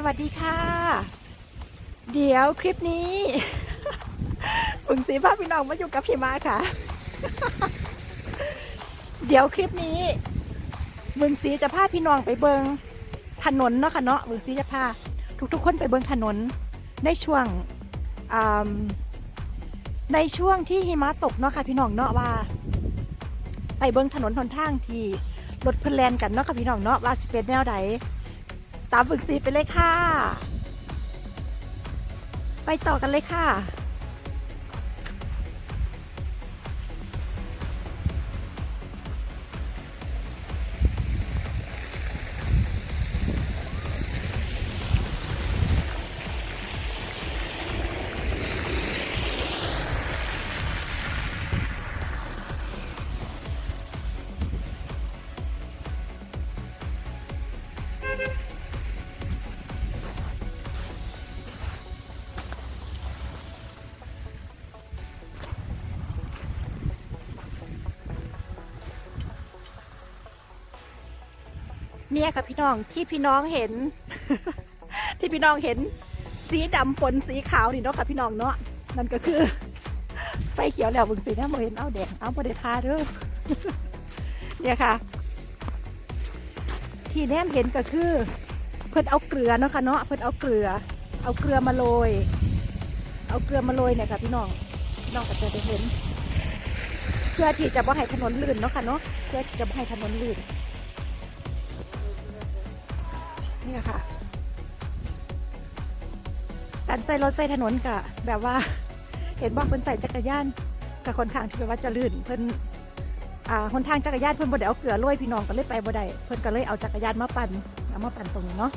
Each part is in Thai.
สวัสดีค่ะ เดี๋ยวคลิปนี้อุงสีภาพพี่น้องมาอยู่กับพี่มาค่ะ เดี๋ยวคลิปนี้มึงสีจะพาพี่น้องไปเบิงถนนเนาะค่ะเนาะมึงสีจะพาทุกๆ คนไปเบิงถนนในช่วงในช่วงที่หิมะตกเนาะค่ะพี่น้องเนาะว่า ไปเบิงถนนหนทางที่รถเพลนกันเนาะค่ะพี่น้องเนาะว่าสิเป็นแนวใด ตามฝึกสีไปเลยค่ะ ไปต่อกันเลยค่ะ นี่ยค่ะพี่น้องที่พี่น้องเห็น ที่พี่น้องเห็นสีดำฝนสีขาวนี่เนาะค่ะพี่น้องเนาะนั่นก็คือ ไฟเขียวแล้วบึงสีนะโมเห็นเอาแดงเอาประเดทาเด้อเนี่ยค่ะ ที่แนมเห็นก็คือ เพิ่นเอาเกลือเนาะค่ะเนาะเพิ่นเอาเกลือ เอาเกลือมาโรยเอาเกลือมาโรยเนี่ยค่ะพี่น้องน้องก็จะได้เห็น เพื่อที่จะบ่ให้ถนนลื่นเนาะค่ะเนาะเพื่อที่จะบ่ให้ถนนลื่น นี่ค่ะการใส่รถใส่ถนนกะแบบว่า เห็นบอกเพิ่นใส่จักรยานกับคนข้างที่แบบว่าจะลื่นเพิ่นอ่าคนทางจักรยานเพิ่นบ่ได้เอาเกลือโรยพี่น้องก็เลยไปบ่ได้เพิ่นก็เลยเอาจักรยานมาปั่นเอามาปั่นตรงนี้เนาะ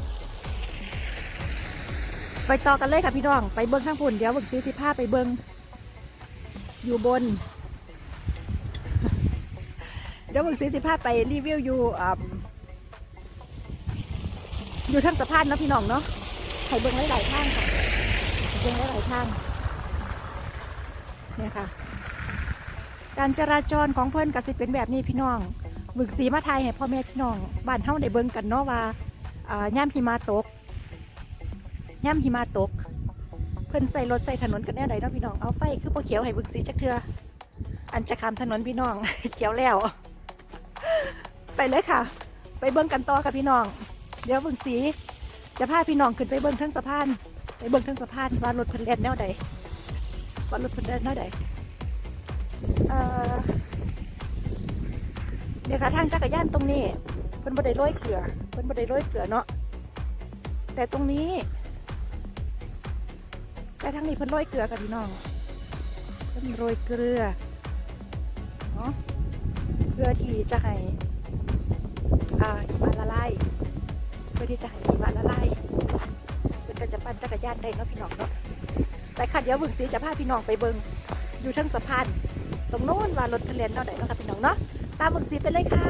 ไปต่อกันเลยค่ะพี่น้องไปเบิ้งข้างพุ่นเดี๋ยวเบิ่งซื้อสิผ้าไปเบิ้งอยู่บน เดี๋ยวเบิ่งซื้อสิผ้าไปรีวิวอยู่ อยู่ทั้งสะพานนะพี่น้องเนาะให้เบิ้งหลายๆทางค่ะเบิ้งหลายๆทางเนี่ยค่ะ การจราจรของเพื่อนกสิเป็นแบบนี้พี่น้องบึกสีมาไทยให้พ่อแม่พี่น้องบ้านเฮาได้เบิ้งกันเนาะว่าอ่าย่ำหิมะตกย่ำหิมะตก เพิ่อนใส่รถใส่ถนนกันแน่ใดเนาะพี่น้องเอาไฟคือพอเขียวให้บึกสีจักเทืออันจะข้ามถนนพี่น้องเขียวแล้ว ไปเลยค่ะ ไปเบิ้งกันต่อค่ะพี่น้อง เดี๋ยวเบิ่งสีจะพาพี่น้องขึ้นไปเบิ่งทั้งสะพานไปเบิ่งทั้งสะพานว่ารถเพิ่นแล่นแนวใดว่ารถเพิ่นแล่นแนวใดเอ่อเดี๋ยวค่ะทางจักรยานตรงนี้เพิ่นบ่ได้โรยเกลือเพิ่นบ่ได้โรยเกลือเนาะแต่ตรงนี้ แต่ทางนี้เพิ่นโรยเกลือกับพี่น้องเพิ่นโรยเกลือเนาะเพื่อที่จะให้อ่าหิมะละลาย พื่อที่จะให้หิมะละลายเพื่อจะปั่นจักรยานได้เนาะพี่น้องเนาะแต่ค่ะเดี๋ยวบึงสีจะพาพี่น้องไปเบิงอยู่ทั้งสะพานตรงโน้นว่ารถทะเลนเนาะไหนเนาะค่ะพี่น้องเนาะตามบึงสีไปเลยค่ะ